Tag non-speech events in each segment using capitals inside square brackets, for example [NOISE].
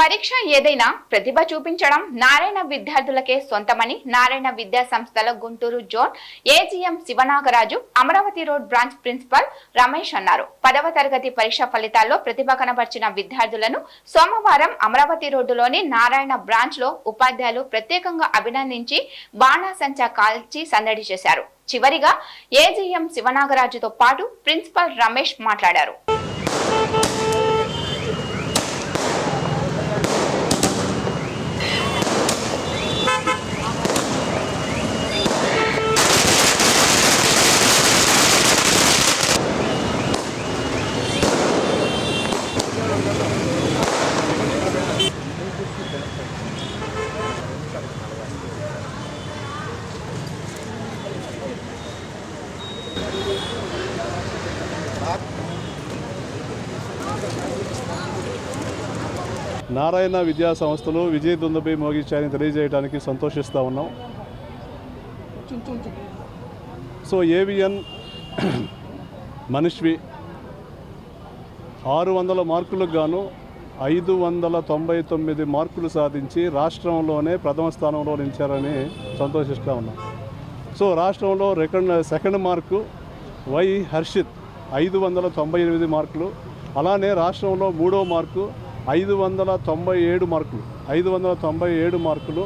పరీక్ష ఏదైనా ప్రతిభ చూపించడం నారాయణ విద్యార్థులకే సొంతమని నారాయణ విద్యా సంస్థల Guntur zone AGM Sivanagaraju Amaravati road branch principal Ramesh అన్నారు. పదవ తరగతి పరీక్ష ఫలితాల్లో ప్రతిభ కనబర్చిన విద్యార్థులను సోమవారం అమరావతి రోడ్డులోని నారాయణ బ్రాంచ్లో ఉపాధ్యాయులు ప్రత్యేకంగా అభినందించి బాణాసంచా కాల్చి సందడి చేశారు. చివరిగా ఏజీఎం శివనాగరాజుతో పాటు ప్రిన్సిపల్ రమేష్ మాట్లాడారు. నారాయణ విద్యా సంస్థలు విజయ దుందపై మోగించాయని తెలియజేయడానికి సంతోషిస్తూ ఉన్నాం. సో ఏవిఎన్ [CLEARS THROAT] మనిష్వి ఆరు వందల మార్కులకు గాను ఐదు వందల తొంభై తొమ్మిది మార్కులు సాధించి రాష్ట్రంలోనే ప్రథమ స్థానంలో నిలిచారని సంతోషిస్తూ ఉన్నాం. సో రాష్ట్రంలో రెకండ్ సెకండ్ మార్కు వై హర్షిత్ ఐదు వందల తొంభై ఎనిమిది మార్కులు అలానే రాష్ట్రంలో మూడో మార్కు ఐదు వందల తొంభై ఏడు మార్కులు ఐదు వందల తొంభై ఏడు మార్కులు.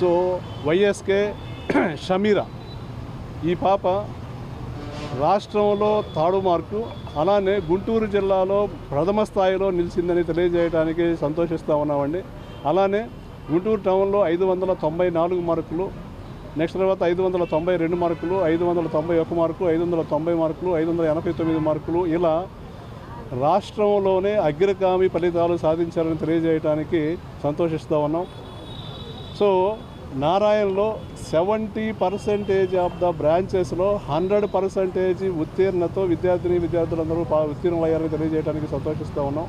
So YSK [CLEARS THROAT] Shameera. ఈ పాప రాష్ట్రంలో తాడు మార్కు అలానే గుంటూరు జిల్లాలో ప్రథమ స్థాయిలో నిలిచిందని తెలియజేయడానికి సంతోషిస్తూ ఉన్నామండి. అలానే గుంటూరు టౌన్లో ఐదు వందల తొంభై నాలుగు మార్కులు నెక్స్ట్ తర్వాత ఐదు వందల తొంభై రెండు మార్కులు ఐదు వందల తొంభై ఒక మార్కు ఐదు వందల తొంభై మార్కులు ఐదు వందల ఎనభై తొమ్మిది మార్కులు. ఇలా రాష్ట్రంలోనే అగ్రగామి ఫలితాలు సాధించాలని తెలియజేయడానికి సంతోషిస్తూ ఉన్నాం. సో నారాయణలో సెవెంటీ పర్సెంటేజ్ ఆఫ్ ద బ్రాంచెస్లో హండ్రెడ్ పర్సెంటేజ్ ఉత్తీర్ణతో విద్యార్థిని విద్యార్థులందరూ పా- ఉత్తీర్ణులయ్యారని తెలియజేయడానికి సంతోషిస్తూ ఉన్నాం.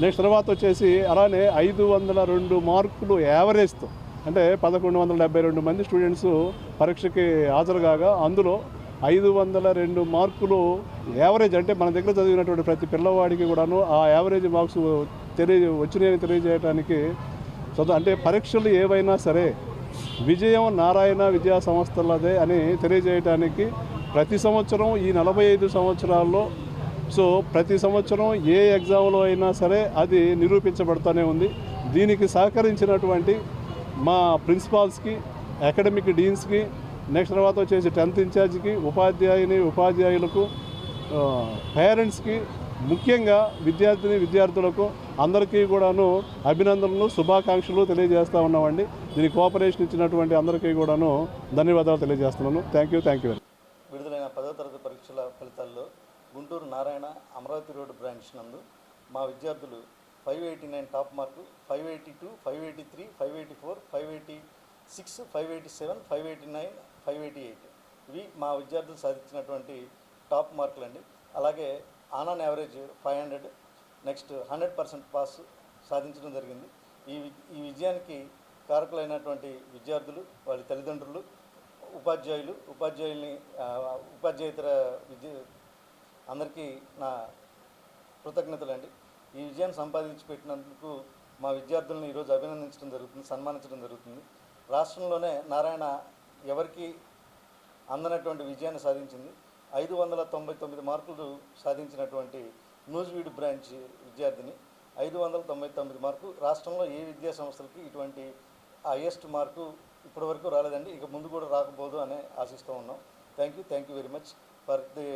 నెక్స్ట్ తర్వాత వచ్చేసి అలానే ఐదు వందల రెండు మార్కులు యావరేజ్తో అంటే పదకొండు వందల డెబ్బై రెండు మంది స్టూడెంట్స్ పరీక్షకి హాజరు కాగా అందులో ఐదు వందల రెండు మార్కులు యావరేజ్ అంటే మన దగ్గర చదివినటువంటి ప్రతి పిల్లవాడికి కూడాను ఆ యావరేజ్ మార్క్స్ తెలియ వచ్చినాయని తెలియజేయడానికి చదువు అంటే పరీక్షలు ఏవైనా సరే విజయం నారాయణ విద్యా సంస్థలదే అని తెలియజేయడానికి ప్రతి సంవత్సరం ఈ నలభై ఐదు సంవత్సరాల్లో సో ప్రతి సంవత్సరం ఏ ఎగ్జామ్లో అయినా సరే అది నిరూపించబడుతూనే ఉంది. దీనికి సహకరించినటువంటి మా ప్రిన్సిపాల్స్కి అకాడమిక్ డీన్స్కి నెక్స్ట్ తర్వాత వచ్చేసి టెన్త్ ఇన్ఛార్జ్కి ఉపాధ్యాయుని ఉపాధ్యాయులకు పేరెంట్స్కి ముఖ్యంగా విద్యార్థిని విద్యార్థులకు అందరికీ కూడాను అభినందనలు శుభాకాంక్షలు తెలియజేస్తూ ఉన్నామండి. దీనికి కోఆపరేషన్ ఇచ్చినటువంటి అందరికీ కూడాను ధన్యవాదాలు తెలియజేస్తున్నాను. థ్యాంక్ యూ థ్యాంక్ యూ విడుదలైన పదో తరగతి పరీక్షల ఫలితాల్లో గుంటూరు నారాయణ అమరావతి రోడ్డు బ్రాంచ్ నందు మా విద్యార్థులు five eighty nine top mark five eighty two five eighty three five eighty four five eighty six five eighty seven five eighty nine five eighty eight. ఇవి మా విద్యార్థులు సాధించినటువంటి టాప్ మార్కులండి. అలాగే on average five hundred next hundred percent pass సాధించడం జరిగింది. ఈ ఈ విజయానికి కారకులైనటువంటి విద్యార్థులు వాళ్ళ తల్లిదండ్రులు ఉపాధ్యాయులు ఉపాధ్యాయుల్ని ఉపాధ్యాయుతర ఉపాధ్యాయేతర విద్య అందరికీ నా కృతజ్ఞతలు అండి ఈ విజయాన్ని సంపాదించి పెట్టినందుకు మా విద్యార్థులను ఈరోజు అభినందించడం జరుగుతుంది సన్మానించడం జరుగుతుంది. రాష్ట్రంలోనే నారాయణ ఎవరికి అందనటువంటి విజయాన్ని సాధించింది. ఐదు వందల తొంభై తొమ్మిది మార్కులు సాధించినటువంటి న్యూస్వీడ్ బ్రాంచ్ విద్యార్థిని. ఐదు వందల తొంభై తొమ్మిది మార్కు రాష్ట్రంలో ఏ విద్యా సంస్థలకి ఇటువంటి హైయెస్ట్ మార్కు ఇప్పటివరకు రాలేదండి. ఇక ముందు కూడా రాకపోదు అని ఆశిస్తూ ఉన్నాం. Thank you thank you very much. For the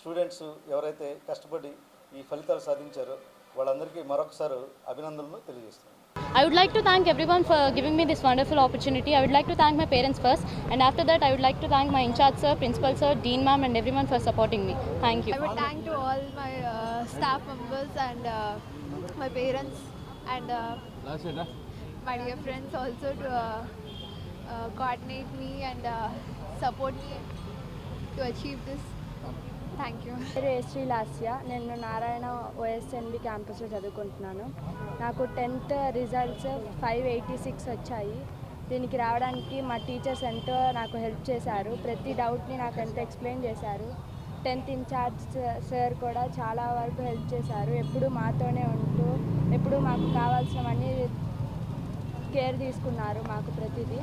students ఎవరైతే కష్టపడి ఈ ఫలితాలు సాధించారో వాళ్ళందరికీ మరొకసారి అభినందనలు తెలియజేస్తున్నాను. I would like to thank everyone for giving me this wonderful opportunity. I would like to thank my parents first, and after that, I would like to thank my in charge sir, principal sir, dean ma'am, and everyone for supporting me. Thank you. I would thank to all my uh, staff members and uh, my parents and uh, my dear friends also to uh, uh, coordinate me and uh, support me to achieve this. Thank you పేరు శ్రీ లాస్య. నేను Narayana OSNB క్యాంపస్లో చదువుకుంటున్నాను. నాకు tenth results five eighty six వచ్చాయి. దీనికి రావడానికి మా teachers ఎంతో నాకు హెల్ప్ చేశారు. ప్రతి డౌట్ని నాకు ఎంతో ఎక్స్ప్లెయిన్ చేశారు. టెన్త్ ఇన్ఛార్జ్ సార్ కూడా చాలా వరకు హెల్ప్ చేశారు. ఎప్పుడు మాతోనే ఉంటూ ఎప్పుడు మాకు కావాల్సినవన్నీ కేర్ తీసుకున్నారు మాకు ప్రతిదీ.